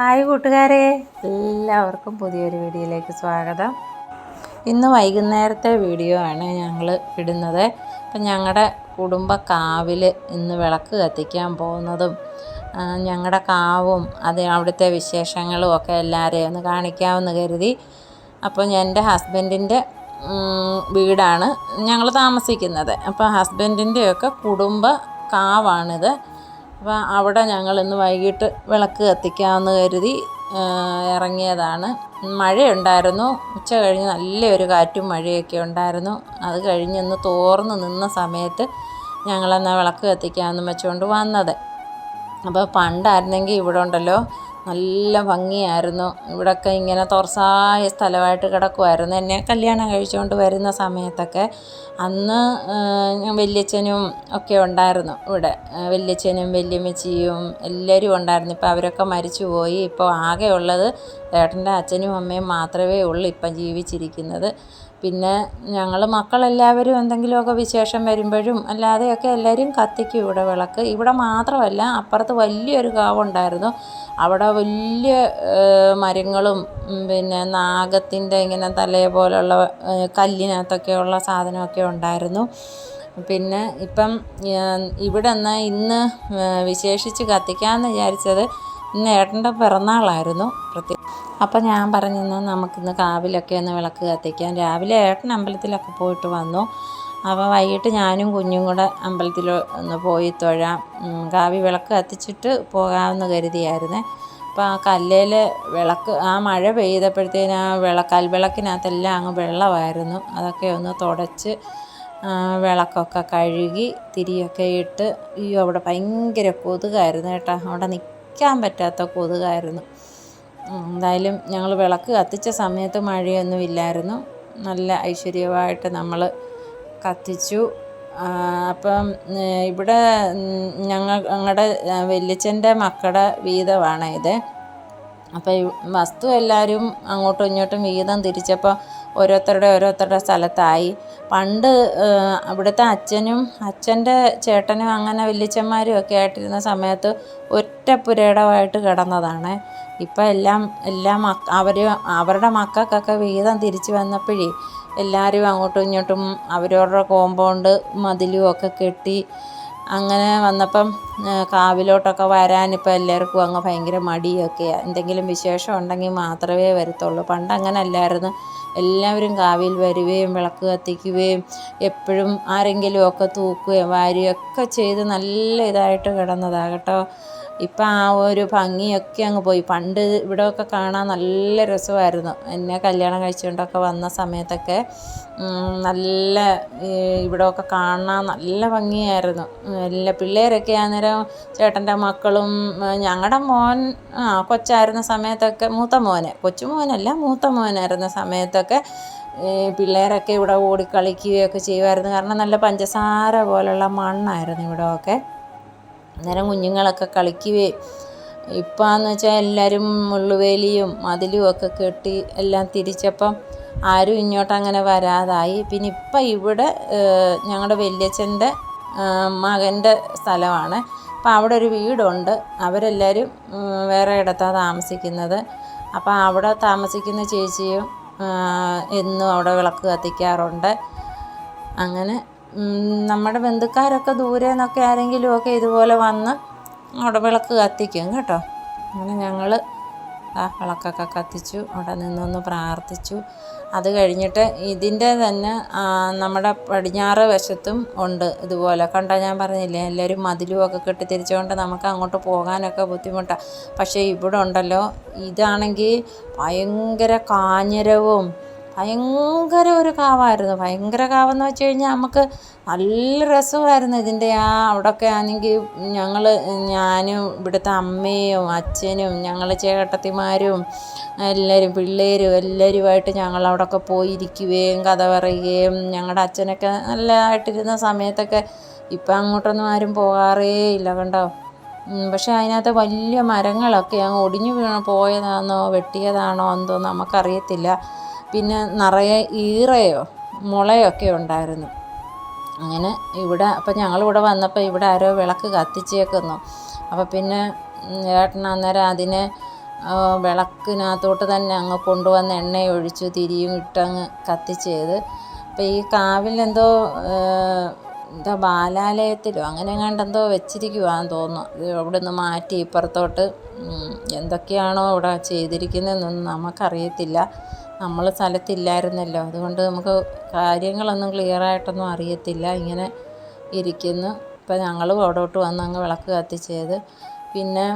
Hi കൂട്ടുകാരെ. എല്ലാവർക്കും പുതിയൊരു വീഡിയോയിലേക്ക് സ്വാഗതം. ഇന്ന് വൈകുന്നേരത്തെ വീഡിയോ ആണ് ഞങ്ങൾ ഇടുന്നത്. അപ്പം ഞങ്ങളുടെ കുടുംബ കാവിൽ ഇന്ന് വിളക്ക് കത്തിക്കാൻ പോകുന്നതും ഞങ്ങളുടെ കാവും അത് അവിടുത്തെ വിശേഷങ്ങളും ഒക്കെ എല്ലാവരെയും ഒന്ന് കാണിക്കാമെന്ന് കരുതി. അപ്പോൾ എന്റെ ഹസ്ബൻഡിന്റെ വീടാണ് ഞങ്ങൾ താമസിക്കുന്നത്. അപ്പോൾ ഹസ്ബൻഡിന്റെയൊക്കെ കുടുംബ കാവാണിത് അപ്പോൾ അവിടെ ഞങ്ങൾ ഇന്ന് വൈകിട്ട് വിളക്ക് കത്തിക്കാമെന്ന് കരുതി ഇറങ്ങിയതാണ്. മഴയുണ്ടായിരുന്നു. ഉച്ച കഴിഞ്ഞ് നല്ലൊരു കാറ്റും മഴയൊക്കെ ഉണ്ടായിരുന്നു. അത് കഴിഞ്ഞൊന്ന് തോർന്ന് നിന്ന സമയത്ത് ഞങ്ങളെന്നാൽ വിളക്ക് കത്തിക്കാമെന്ന് വെച്ചുകൊണ്ട് വന്നത്. അപ്പോൾ പണ്ടായിരുന്നെങ്കിൽ ഇവിടെ ഉണ്ടല്ലോ നല്ല ഭംഗിയായിരുന്നു. ഇവിടെയൊക്കെ ഇങ്ങനെ തുറസായ സ്ഥലമായിട്ട് കിടക്കുമായിരുന്നു എന്നെ കല്യാണം കഴിച്ചുകൊണ്ട് വരുന്ന സമയത്തൊക്കെ അന്ന് ഞാൻ വല്യച്ഛനും ഒക്കെ ഉണ്ടായിരുന്നു ഇവിടെ. വല്യച്ഛനും വല്യമ്മച്ചിയും എല്ലാവരും ഉണ്ടായിരുന്നു. ഇപ്പോൾ അവരൊക്കെ മരിച്ചു പോയി ഇപ്പോൾ ആകെ ഉള്ളത് ഏട്ടന്റെ അച്ഛനും അമ്മയും മാത്രമേ ഉള്ളൂ ഇപ്പം ജീവിച്ചിരിക്കുന്നത്. പിന്നെ ഞങ്ങൾ മക്കളെല്ലാവരും എന്തെങ്കിലുമൊക്കെ വിശേഷം വരുമ്പോഴും അല്ലാതെയൊക്കെ എല്ലാവരും കത്തിക്കും ഇവിടെ വിളക്ക്. ഇവിടെ മാത്രമല്ല അപ്പുറത്ത് വലിയൊരു കാവുണ്ടായിരുന്നു. അവിടെ വലിയ മരങ്ങളും പിന്നെ നാഗത്തിന്റെ ഇങ്ങനെ തലയെ പോലുള്ള കല്ലിനകത്തൊക്കെയുള്ള സാധനമൊക്കെ ഉണ്ടായിരുന്നു. പിന്നെ ഇപ്പം ഇവിടെ നിന്ന് ഇന്ന് വിശേഷിച്ച് കത്തിക്കാമെന്ന് വിചാരിച്ചത് ഇന്ന് ഏട്ടന്റെ പിറന്നാളായിരുന്നു. പ്രത്യേക അപ്പം ഞാൻ പറഞ്ഞു "എന്നാ നമുക്കിന്ന് കാവിലൊക്കെ ഒന്ന് വിളക്ക് കത്തിക്കാം. രാവിലെ ഏട്ടൻ അമ്പലത്തിലൊക്കെ പോയിട്ട് വന്നു. അപ്പോൾ വൈകിട്ട് ഞാനും കുഞ്ഞും കൂടെ അമ്പലത്തിൽ ഒന്ന് പോയി തൊഴാം. കാവി വിളക്ക് കത്തിച്ചിട്ട് പോകാമെന്ന് കരുതിയായിരുന്നേ. അപ്പോൾ ആ കല്ലേൽ വിളക്ക് ആ മഴ പെയ്തപ്പോഴത്തേന് ആ വിള കൽവിളക്കിനകത്തെല്ലാം അങ്ങ് വെള്ളമായിരുന്നു. അതൊക്കെ ഒന്ന് തുടച്ച് വിളക്കൊക്കെ കഴുകി തിരിയൊക്കെ ഇട്ട് അയ്യോ അവിടെ ഭയങ്കര കൊതുകായിരുന്നു കേട്ടോ. അവിടെ നിൽക്കാൻ പറ്റാത്ത കൊതുകായിരുന്നു. എന്തായാലും ഞങ്ങൾ വിളക്ക് കത്തിച്ച സമയത്ത് മഴയൊന്നും ഇല്ലായിരുന്നു. നല്ല ഐശ്വര്യമായിട്ട് നമ്മൾ കത്തിച്ചു. അപ്പം ഇവിടെ ഞങ്ങൾ ഞങ്ങളുടെ വല്യച്ഛന്റെ മക്കളുടെ വീതമാണ് ഇത്. അപ്പം വസ്തു എല്ലാവരും അങ്ങോട്ടും ഇങ്ങോട്ടും വീതം തിരിച്ചപ്പോൾ ഓരോരുത്തരുടെ ഓരോരുത്തരുടെ സ്ഥലത്തായി. പണ്ട് അവിടുത്തെ അച്ഛനും അച്ഛന്റെ ചേട്ടനും അങ്ങനെ വല്യച്ഛന്മാരും ഒക്കെ ആയിട്ടിരുന്ന സമയത്ത് ഒറ്റ പുരയിടമായിട്ട് കിടന്നതാണ്. ഇപ്പം എല്ലാം എല്ലാം അവർ അവരുടെ മക്കൾക്കൊക്കെ വീതം തിരിച്ചു വന്നപ്പോഴേ എല്ലാവരും അങ്ങോട്ടും ഇങ്ങോട്ടും അവരവരുടെ കോമ്പൗണ്ട് മതിലും ഒക്കെ കെട്ടി അങ്ങനെ വന്നപ്പം കാവിലോട്ടൊക്കെ വരാനിപ്പോൾ എല്ലാവർക്കും അങ്ങ് ഭയങ്കര മടിയൊക്കെയാണ് എന്തെങ്കിലും വിശേഷം ഉണ്ടെങ്കിൽ മാത്രമേ വരത്തുള്ളൂ. പണ്ട് അങ്ങനെ അല്ലായിരുന്നു എല്ലാവരും കാവിൽ വരികയും വിളക്ക് കത്തിക്കുകയും എപ്പോഴും ആരെങ്കിലുമൊക്കെ തൂക്കുകയും വാരുകയൊക്കെ ചെയ്ത് നല്ല ഇതായിട്ട് കിടന്നതാണ് കേട്ടോ. ഇപ്പം ആ ഒരു ഭംഗിയൊക്കെ അങ്ങ് പോയി. പണ്ട് ഇവിടെയൊക്കെ കാണാൻ നല്ല രസമായിരുന്നു. എന്നെ കല്യാണം കഴിച്ചുകൊണ്ടൊക്കെ വന്ന സമയത്തൊക്കെ നല്ല ഇവിടെയൊക്കെ കാണാൻ നല്ല ഭംഗിയായിരുന്നു. എല്ലാ പിള്ളേരൊക്കെ അന്നേരം ചേട്ടന്റെ മക്കളും ഞങ്ങളുടെ മോൻ ആ കൊച്ചായിരുന്ന സമയത്തൊക്കെ മൂത്ത മോനെ കൊച്ചു മോനല്ല മൂത്ത മോനായിരുന്ന സമയത്തൊക്കെ പിള്ളേരൊക്കെ ഇവിടെ ഓടിക്കളിക്കുകയൊക്കെ ചെയ്യുമായിരുന്നു. കാരണം നല്ല പഞ്ചസാര പോലുള്ള മണ്ണായിരുന്നു ഇവിടെയൊക്കെ. അന്നേരം കുഞ്ഞുങ്ങളൊക്കെ കളിക്കുകയും ഇപ്പോഴെന്ന് വെച്ചാൽ എല്ലാവരും മുള്ളുവേലിയും മതിലും ഒക്കെ കെട്ടി എല്ലാം തിരിച്ചപ്പം ആരും ഇങ്ങോട്ട് അങ്ങനെ വരാതായി. പിന്നെ ഇപ്പം ഇവിടെ ഞങ്ങളുടെ വല്യച്ഛന്റെ മകന്റെ സ്ഥലമാണ്. അപ്പം അവിടെ ഒരു വീടുണ്ട്. അവരെല്ലാവരും വേറെ ഇടത്താണ് താമസിക്കുന്നത്. അപ്പം അവിടെ താമസിക്കുന്ന ചേച്ചിയും എന്നും അവിടെ വിളക്ക് കത്തിക്കാറുണ്ട്. അങ്ങനെ നമ്മുടെ ബന്ധുക്കാരൊക്കെ ദൂരെ നിന്നൊക്കെ ആരെങ്കിലുമൊക്കെ ഇതുപോലെ വന്ന് അവിടെ വിളക്ക് കത്തിക്കും കേട്ടോ. അങ്ങനെ ഞങ്ങൾ ആ വിളക്കൊക്കെ കത്തിച്ചു അവിടെ നിന്നൊന്ന് പ്രാർത്ഥിച്ചു. അത് കഴിഞ്ഞിട്ട് ഇതിന്റെ തന്നെ നമ്മുടെ പടിഞ്ഞാറ് വശത്തും ഉണ്ട് ഇതുപോലെ. കണ്ടാൽ ഞാൻ പറഞ്ഞില്ലേ എല്ലാവരും മതിലും ഒക്കെ കെട്ടി തിരിച്ചുകൊണ്ട് നമുക്ക് അങ്ങോട്ട് പോകാനൊക്കെ ബുദ്ധിമുട്ടാണ് പക്ഷേ ഇവിടെ ഉണ്ടല്ലോ ഇതാണെങ്കിൽ ഭയങ്കര കാഞ്ഞിരവും ഭയങ്കര ഒരു കാവായിരുന്നു. ഭയങ്കര കാവെന്ന് വെച്ച് കഴിഞ്ഞാൽ നമുക്ക് നല്ല രസമായിരുന്നു ഇതിന്റെ ആ അവിടെയൊക്കെ ആണെങ്കിൽ ഞങ്ങൾ ഞാനും ഇവിടുത്തെ അമ്മയും അച്ഛനും ഞങ്ങൾ ചേട്ടത്തിമാരും എല്ലാവരും പിള്ളേരും എല്ലാവരുമായിട്ട് ഞങ്ങൾ അവിടെയൊക്കെ പോയിരിക്കുകയും കഥ പറയുകയും ഞങ്ങളുടെ അച്ഛനൊക്കെ നല്ലതായിട്ടിരുന്ന സമയത്തൊക്കെ ഇപ്പം അങ്ങോട്ടൊന്നും ആരും പോകാറേ ഇല്ല കണ്ടോ? പക്ഷേ അതിനകത്ത് വലിയ മരങ്ങളൊക്കെ അങ്ങ് ഒടിഞ്ഞു വീണ് പോയതാണോ വെട്ടിയതാണോ എന്തോ നമുക്കറിയത്തില്ല. പിന്നെ നിറയെ ഈറയോ മുളയൊക്കെ ഉണ്ടായിരുന്നു. അങ്ങനെ ഇവിടെ അപ്പം ഞങ്ങളിവിടെ വന്നപ്പോൾ ഇവിടെ ആരോ വിളക്ക് കത്തിച്ചേക്കുന്നു. അപ്പോൾ പിന്നെ ഏട്ടൻ അന്നേരം അതിനെ വിളക്കിനകത്തോട്ട് തന്നെ അങ്ങ് കൊണ്ടുവന്ന് എണ്ണയൊഴിച്ചു തിരിയും ഇട്ടങ്ങ് കത്തിച്ചത്. അപ്പോൾ ഈ കാവിൽ എന്തോ ബാലാലയത്തിലോ അങ്ങനെ കണ്ടെന്തോ വെച്ചിരിക്കുവാന്ന് തോന്നുന്നു. അവിടെ നിന്ന് മാറ്റി ഇപ്പുറത്തോട്ട് എന്തൊക്കെയാണോ ഇവിടെ ചെയ്തിരിക്കുന്നതെന്നൊന്നും നമുക്കറിയത്തില്ല. നമ്മൾ സ്ഥലത്തില്ലായിരുന്നല്ലോ. അതുകൊണ്ട് നമുക്ക് കാര്യങ്ങളൊന്നും ക്ലിയറായിട്ടൊന്നും അറിയത്തില്ല. ഇങ്ങനെ ഇരിക്കുന്നു. ഇപ്പം ഞങ്ങൾ അവിടോട്ട് വന്ന് അങ്ങ് വിളക്ക് കത്തിച്ചത്. പിന്നെ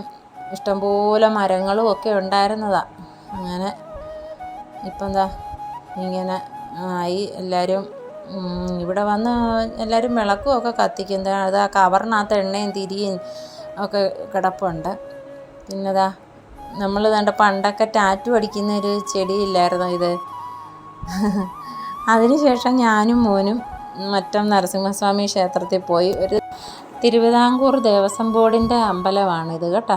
ഇഷ്ടംപോലെ മരങ്ങളും ഒക്കെ ഉണ്ടായിരുന്നതാണ് അങ്ങനെ ഇപ്പം എന്താ ഇങ്ങനെ ആയി. എല്ലാവരും ഇവിടെ വന്ന് എല്ലാവരും വിളക്കും ഒക്കെ കത്തിക്കുന്നത് അത് ആ കവറിനകത്ത് എണ്ണയും തിരിയും ഒക്കെ കിടപ്പുണ്ട്. പിന്നെതാ നമ്മൾ കണ്ട പണ്ടൊക്കെ ടാറ്റു അടിക്കുന്ന ഒരു ചെടിയില്ലായിരുന്നു ഇത്? അതിനുശേഷം ഞാനും മോനും മറ്റം നരസിംഹസ്വാമി ക്ഷേത്രത്തിൽ പോയി. ഒരു തിരുവിതാംകൂർ ദേവസ്വം ബോർഡിന്റെ അമ്പലമാണിത് കേട്ടോ.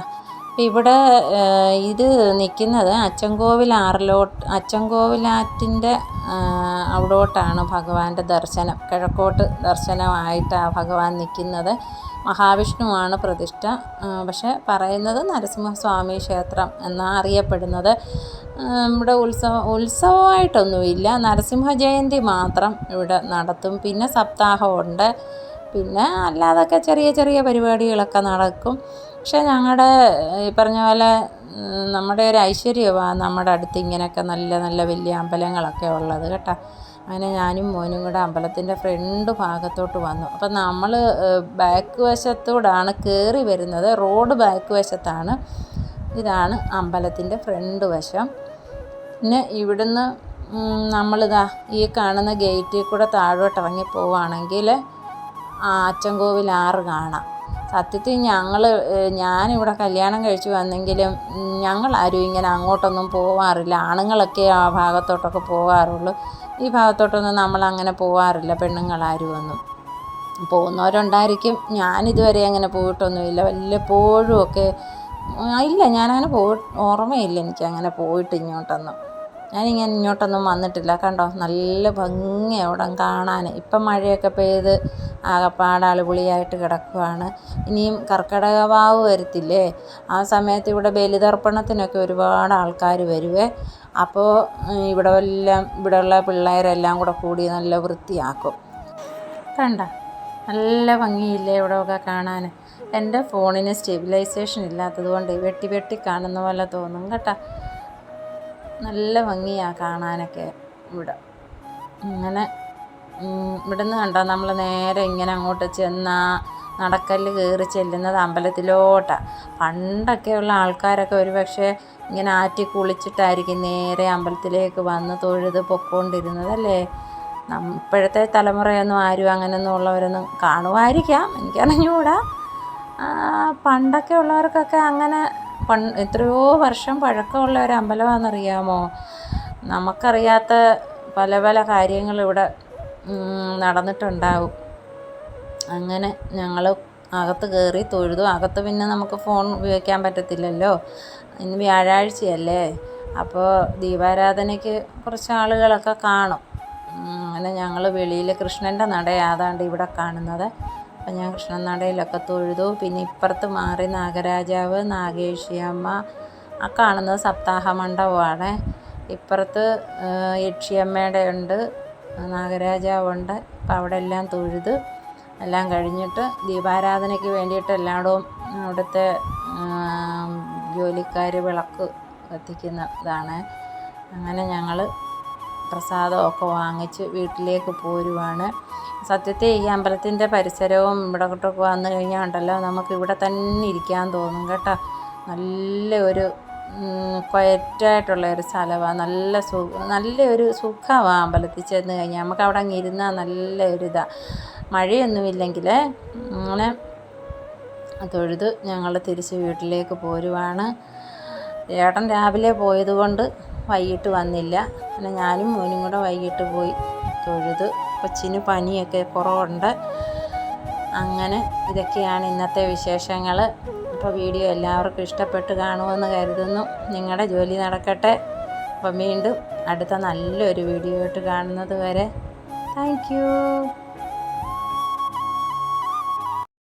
അപ്പം ഇവിടെ ഇത് നിൽക്കുന്നത് അച്ചൻകോവിൽ ആറിലോട്ട് അച്ചൻകോവിലാറ്റിന്റെ അവിടോട്ടാണ് ഭഗവാന്റെ ദർശനം. കിഴക്കോട്ട് ദർശനമായിട്ട് ആ ഭഗവാൻ നിൽക്കുന്നത് മഹാവിഷ്ണുവാണ് പ്രതിഷ്ഠ. പക്ഷെ പറയുന്നത് നരസിംഹസ്വാമി ക്ഷേത്രം എന്നാണ് അറിയപ്പെടുന്നത്. നമ്മുടെ ഉത്സവം ഉത്സവമായിട്ടൊന്നുമില്ല. നരസിംഹ ജയന്തി മാത്രം ഇവിടെ നടത്തും. പിന്നെ സപ്താഹമുണ്ട്. പിന്നെ അല്ലാതൊക്കെ ചെറിയ ചെറിയ പരിപാടികളൊക്കെ നടക്കും. പക്ഷേ ഞങ്ങളുടെ ഈ പറഞ്ഞ പോലെ നമ്മുടെ ഒരു ഐശ്വര്യമാണ് നമ്മുടെ അടുത്ത് ഇങ്ങനെയൊക്കെ നല്ല നല്ല വലിയ അമ്പലങ്ങളൊക്കെ ഉള്ളത് കേട്ടോ. അങ്ങനെ ഞാനും മോനും കൂടെ അമ്പലത്തിന്റെ ഫ്രണ്ട് ഭാഗത്തോട്ട് വന്നു. അപ്പം നമ്മൾ ബാക്ക് വശത്തോടാണ് കയറി വരുന്നത്. റോഡ് ബാക്ക് വശത്താണ്. ഇതാണ് അമ്പലത്തിന്റെ ഫ്രണ്ട് വശം. പിന്നെ ഇവിടുന്ന് നമ്മളിതാ ഈ കാണുന്ന ഗേറ്റിൽ കൂടെ താഴോട്ട് ഇറങ്ങി പോവുകയാണെങ്കിൽ അച്ചൻകോവിൽ ആറ് കാണാം. സത്യത്തിൽ ഞങ്ങൾ ഞാനിവിടെ കല്യാണം കഴിച്ചു വന്നെങ്കിലും ഞങ്ങളാരും ഇങ്ങനെ അങ്ങോട്ടൊന്നും പോവാറില്ല. ആണുങ്ങളൊക്കെ ആ ഭാഗത്തോട്ടൊക്കെ പോകാറുള്ളൂ ഈ ഭാഗത്തോട്ടൊന്നും നമ്മൾ അങ്ങനെ പോവാറില്ല. പെണ്ണുങ്ങളാരും ഒന്നും. പോകുന്നവരുണ്ടായിരിക്കും. ഞാനിതുവരെ അങ്ങനെ പോയിട്ടൊന്നുമില്ല. വല്ലപ്പോഴും ഒക്കെ ഇല്ല ഞാനങ്ങനെ പോയി ഓർമ്മയില്ല എനിക്ക് അങ്ങനെ പോയിട്ട് ഇങ്ങോട്ടൊന്നും. ഞാനിങ്ങനെ ഇങ്ങോട്ടൊന്നും വന്നിട്ടില്ല. കണ്ടോ? നല്ല ഭംഗി അവിടെ കാണാൻ. ഇപ്പം മഴയൊക്കെ പെയ്ത് ആകപ്പാട് അളിപൊളിയായിട്ട് കിടക്കുവാണ്. ഇനിയും കർക്കിടക വാവ് വരത്തില്ലേ? ആ സമയത്ത് ഇവിടെ ബലിതർപ്പണത്തിനൊക്കെ ഒരുപാട് ആൾക്കാർ വരുവേ. അപ്പോൾ ഇവിടെ എല്ലാം ഇവിടെയുള്ള പിള്ളേരെല്ലാം കൂടെ കൂടി നല്ല വൃത്തിയാക്കും. കണ്ട? നല്ല ഭംഗിയില്ലേ ഇവിടെയൊക്കെ കാണാൻ. എന്റെ ഫോണിന് സ്റ്റെബിലൈസേഷൻ ഇല്ലാത്തത് കൊണ്ട് വെട്ടി വെട്ടി കാണുന്ന പോലെ തോന്നും കേട്ടോ. നല്ല ഭംഗിയാണ് കാണാനൊക്കെ ഇവിടെ. ഇങ്ങനെ ഇവിടെ ഇവിടുന്ന് കണ്ടോ? നമ്മൾ നേരെ ഇങ്ങനെ അങ്ങോട്ട് ചെന്നാ നടക്കല്ല് കയറി ചെല്ലുന്നത് അമ്പലത്തിലോട്ടാണ് പണ്ടൊക്കെയുള്ള ആൾക്കാരൊക്കെ ഒരു പക്ഷേ ഇങ്ങനെ ആറ്റി കുളിച്ചിട്ടായിരിക്കും നേരെ അമ്പലത്തിലേക്ക് വന്ന് തൊഴുത് പൊക്കോണ്ടിരുന്നത് അല്ലേ നം ഇപ്പോഴത്തെ തലമുറയൊന്നും ആരും അങ്ങനെയൊന്നും ഉള്ളവരൊന്നും കാണുമായിരിക്കാം എനിക്കറിഞ്ഞുകൂടാ. പണ്ടൊക്കെ ഉള്ളവർക്കൊക്കെ അങ്ങനെ പൺ എത്രയോ വർഷം പഴക്കമുള്ള ഒരു അമ്പലമാണെന്നറിയാമോ? നമുക്കറിയാത്ത പല പല കാര്യങ്ങൾ ഇവിടെ നടന്നിട്ടുണ്ടാവും. അങ്ങനെ ഞങ്ങൾ അകത്ത് കയറി തൊഴുതു. അകത്ത് പിന്നെ നമുക്ക് ഫോൺ ഉപയോഗിക്കാൻ പറ്റത്തില്ലല്ലോ. ഇന്ന് വ്യാഴാഴ്ചയല്ലേ. അപ്പോൾ ദീപാരാധനയ്ക്ക് കുറച്ച് ആളുകളൊക്കെ കാണും. അങ്ങനെ ഞങ്ങൾ വെളിയിൽ കൃഷ്ണന്റെ നട ഏതാണ്ട് ഇവിടെ കാണുന്നത്. അപ്പം ഞാൻ കൃഷ്ണൻ നടയിലൊക്കെ തൊഴുതു. പിന്നെ ഇപ്പുറത്ത് മാറി നാഗരാജാവ് നാഗേഷിയമ്മ ആ കാണുന്നത് സപ്താഹ മണ്ഡപമാണ് ഇപ്പുറത്ത് യക്ഷിയമ്മയുടെ ഉണ്ട് നാഗരാജാവുണ്ട്. അപ്പം അവിടെ എല്ലാം തൊഴുത് എല്ലാം കഴിഞ്ഞിട്ട് ദീപാരാധനയ്ക്ക് വേണ്ടിയിട്ട് എല്ലായിടവും അവിടുത്തെ ജോലിക്കാർ വിളക്ക് കത്തിക്കുന്ന ഇതാണ് അങ്ങനെ ഞങ്ങൾ പ്രസാദമൊക്കെ വാങ്ങിച്ച് വീട്ടിലേക്ക് പോരുവാണ്. സത്യത്തെ ഈ അമ്പലത്തിന്റെ പരിസരവും ഇവിടോട്ടൊക്കെ വന്നു കഴിഞ്ഞാൽ ഉണ്ടല്ലോ നമുക്ക് ഇവിടെ തന്നെ ഇരിക്കാൻ തോന്നും കേട്ടോ. നല്ല ഒരു ക്വയറ്റായിട്ടുള്ള ഒരു സ്ഥലമാണ് നല്ല സു നല്ലൊരു സുഖമാണ് അമ്പലത്തിൽ ചെന്ന് കഴിഞ്ഞാൽ. നമുക്ക് അവിടെ അങ്ങ് ഇരുന്നാൽ നല്ല ഒരു ഇതാണ് മഴയൊന്നുമില്ലെങ്കിൽ അങ്ങനെ തൊഴുത് ഞങ്ങൾ തിരിച്ച് വീട്ടിലേക്ക് പോരുവാണ്. ഏട്ടൻ രാവിലെ പോയതുകൊണ്ട് വൈകിട്ട് വന്നില്ല. പിന്നെ ഞാനും മോനും കൂടെ വൈകിട്ട് പോയി തൊഴുത്. കൊച്ചിന് പനിയൊക്കെ കുറവുണ്ട്. അങ്ങനെ ഇതൊക്കെയാണ് ഇന്നത്തെ വിശേഷങ്ങൾ അപ്പോൾ വീഡിയോ എല്ലാവർക്കും ഇഷ്ടപ്പെട്ട് കാണുമെന്ന് കരുതുന്നു. നിങ്ങളുടെ ജോലി നടക്കട്ടെ. അപ്പം വീണ്ടും അടുത്ത നല്ലൊരു വീഡിയോ ആയിട്ട് കാണുന്നത് വരെ. താങ്ക്